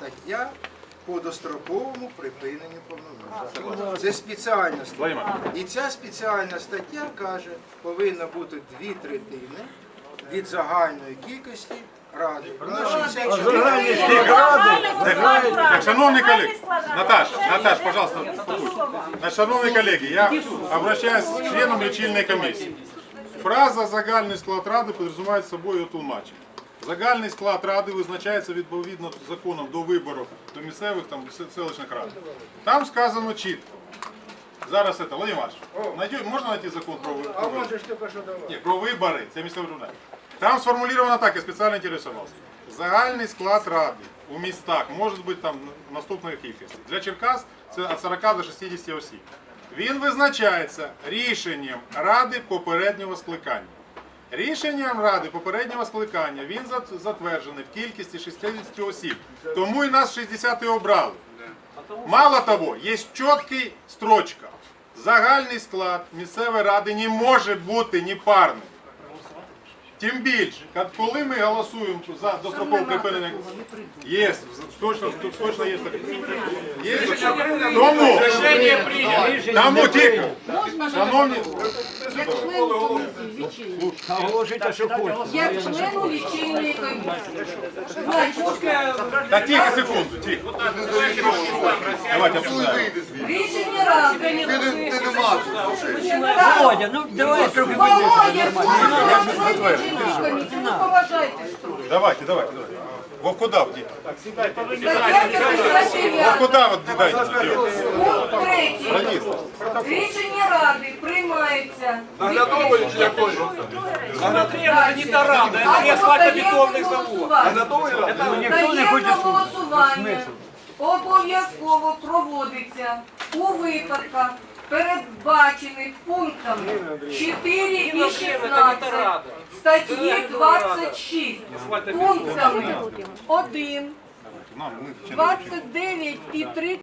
стаття по достроковому припиненню повноважень. Це спеціальна стаття. І ця спеціальна стаття каже, повинно бути дві третини від загальної кількості ради. У 64. Так, шановні колеги, Наташа, Наташ, пожалуйста, успокойся. Шановні колеги, я обращаюсь к членам лічильної комісії. Фраза «загальний склад ради» підрозуміє собою тлумачення. Загальний склад ради визначається відповідно законом до виборів до місцевих там селищних рад. Там сказано чітко. Зараз це, Владимир Іванович, можна знайти закон про ви- А вибори? ж тільки що давав. Ні, про вибори, це місцеве журнал. Там сформулировано так, я спеціально інтересувався. Загальний склад ради у містах може бути там наступної кількості. Для Черкас це від 40 до 60 осіб. Він визначається рішенням ради попереднього скликання. Рішенням ради попереднього скликання він затверджений в кількості 60 осіб. Тому і нас 60 і обрали. Мало того, є чіткий строчка. Загальний склад місцевої ради не може бути непарним. Тим більше, коли ми голосуємо за дострокове припинення, є, точно, тут точно є таке. Є. Тому, тому тільки, шановні, Оголошуйте, що хочете. Як члену лічильної комісії. Та тихо, секунду, тихо. Давайте обсуждаємо. рішення ради. Володя, ну давай Володя, член лічильної комісії, ну поважайте. Давайте, давайте, давайте. Вов куда вдіть? Стаття 59. Куда вот дайте? Пункт третій. Рішення ради приймається. Наглядовий чи якої? Смотри, это не та рада, это не асфальтобетонный завод. Наглядовий рад? ніхто не хоче Таємне слухати. голосування обов'язково проводиться у випадках, передбачених пунктами 4 і 16 статті 26, пунктами 1, Нам, ми, 29 і 30.